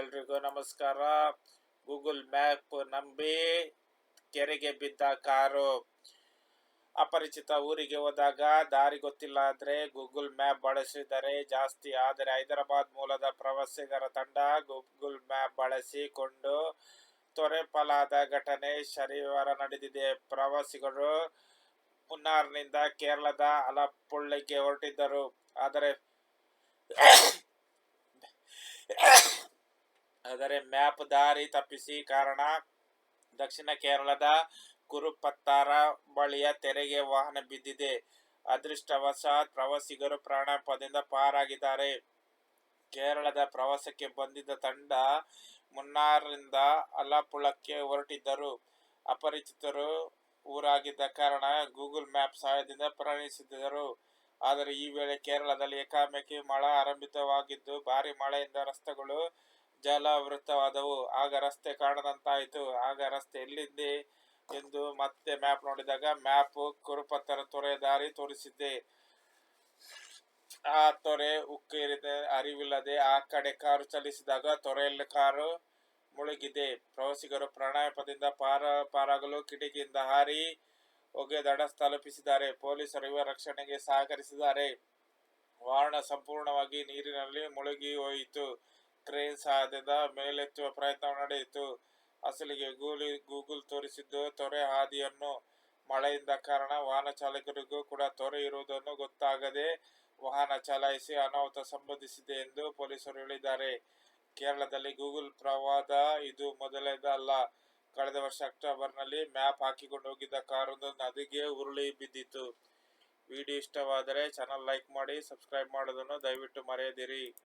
ಎಲ್ರಿಗೂ ನಮಸ್ಕಾರ. Google map ನಂಬಿ ಕೆರೆಗೆ ಬಿದ್ದ ಕಾರು ಅಪರಿಚಿತ ಊರಿಗೆ ಹೋದಾಗ ದಾರಿ ಗೊತ್ತಿಲ್ಲ ಆದರೆ ಗೂಗಲ್ ಮ್ಯಾಪ್ ಬಳಸಿದರೆ ಜಾಸ್ತಿ ಆದರೆ ಹೈದರಾಬಾದ್ ಮೂಲದ ಪ್ರವಾಸಿಗರ ತಂಡ ಗೂಗಲ್ ಮ್ಯಾಪ್ ಬಳಸಿಕೊಂಡು ತೊರೆಪಾಲಾದ ಘಟನೆ ಶನಿವಾರ ನಡೆದಿದೆ. ಪ್ರವಾಸಿಗರು ಮುನ್ನಾರ್ನಿಂದ ಕೇರಳದ ಅಲಪ್ಪುಳ್ಳಿಗೆ ಹೊರಟಿದ್ದರು. ಆದರೆ ಆದರೆ ಮ್ಯಾಪ್ ದಾರಿ ತಪ್ಪಿಸಿ ಕಾರಣ ದಕ್ಷಿಣ ಕೇರಳದ ಕುರುಪತ್ತಾರ ಬಳಿಯ ತೆರೆಗೆ ವಾಹನ ಬಿದ್ದಿದೆ. ಅದೃಷ್ಟವಶಾತ್ ಪ್ರವಾಸಿಗರು ಪ್ರಾಣಾಪಾಯದಿಂದ ಪಾರಾಗಿದ್ದಾರೆ. ಕೇರಳದ ಪ್ರವಾಸಕ್ಕೆ ಬಂದಿದ್ದ ತಂಡ ಮುನ್ನಾರ್ನಿಂದ ಅಲಪ್ಪುಳಕ್ಕೆ ಹೊರಟಿದ್ದರು. ಅಪರಿಚಿತರು ಊರಾಗಿದ್ದ ಕಾರಣ ಗೂಗಲ್ ಮ್ಯಾಪ್ ಸಹಾಯದಿಂದ ಪ್ರಯಾಣಿಸಿದ್ದರು ಆದರೆ ಈ ವೇಳೆ ಕೇರಳದಲ್ಲಿ ಏಕಾಏಕಿ ಮಳೆ ಆರಂಭಿತವಾಗಿದ್ದು, ಭಾರಿ ಮಳೆಯಿಂದ ರಸ್ತೆಗಳು ಜಲಾವೃತವಾದವು. ಆಗ ರಸ್ತೆ ಕಾಣದಂತಾಯಿತು. ಆಗ ರಸ್ತೆ ಎಲ್ಲಿದೆ ಎಂದು ಮತ್ತೆ ಮ್ಯಾಪ್ ನೋಡಿದಾಗ ಮ್ಯಾಪ್ ಕುರುಪತ್ತರ ತೊರೆ ದಾರಿ ತೋರಿಸಿದ್ದೆ ಆ ತೊರೆ ಉಕ್ಕೇರಿದ. ಅರಿವಿಲ್ಲದೆ ಆ ಕಡೆ ಕಾರು ಚಲಿಸಿದಾಗ ತೊರೆಯಲ್ಲಿ ಕಾರು ಮುಳುಗಿದೆ. ಪ್ರವಾಸಿಗರು ಪ್ರಾಣಾಯಾಮದಿಂದ ಪಾರ ಪಾರಾಗಲು ಕಿಟಕಿಯಿಂದ ಹಾರಿ ಹೊಗೆ ದಡ ತಲುಪಿಸಿದ್ದಾರೆ. ಪೊಲೀಸರು ಇವರ ರಕ್ಷಣೆಗೆ ಸಹಕರಿಸಿದ್ದಾರೆ. ವಾಹನ ಸಂಪೂರ್ಣವಾಗಿ ನೀರಿನಲ್ಲಿ ಮುಳುಗಿ ಹೋಯಿತು. ಕ್ರೇನ್ ಸಾಧ್ಯದ ಮೇಲೆತ್ತುವ ಪ್ರಯತ್ನ ನಡೆಯಿತು. ಅಸಲಿಗೆ ಗೂಲಿ ಗೂಗಲ್ ತೋರಿಸಿದ್ದು ತೊರೆ ಹಾದಿಯನ್ನು ಮಳೆಯಿಂದ ಕಾರಣ ವಾಹನ ಚಾಲಕರಿಗೂ ಕೂಡ ತೊರೆ ಇರುವುದನ್ನು ಗೊತ್ತಾಗದೆ ವಾಹನ ಚಲಾಯಿಸಿ ಅನಾಹುತ ಸಂಭವಿಸಿದೆ ಎಂದು ಪೊಲೀಸರು ಹೇಳಿದ್ದಾರೆ. ಕೇರಳದಲ್ಲಿ ಗೂಗಲ್ ಪ್ರವಾದ ಇದು ಮೊದಲೇದಲ್ಲ. ಕಳೆದ ವರ್ಷ ಅಕ್ಟೋಬರ್ನಲ್ಲಿ ಮ್ಯಾಪ್ ಹಾಕಿಕೊಂಡು ಹೋಗಿದ್ದ ಕಾರೊಂದು ನದಿಗೆ ಉರುಳಿ ಬಿದ್ದಿತ್ತು. ವಿಡಿಯೋ ಇಷ್ಟವಾದರೆ ಚಾನಲ್ ಲೈಕ್ ಮಾಡಿ, ಸಬ್ಸ್ಕ್ರೈಬ್ ಮಾಡೋದನ್ನು ದಯವಿಟ್ಟು ಮರೆಯದಿರಿ.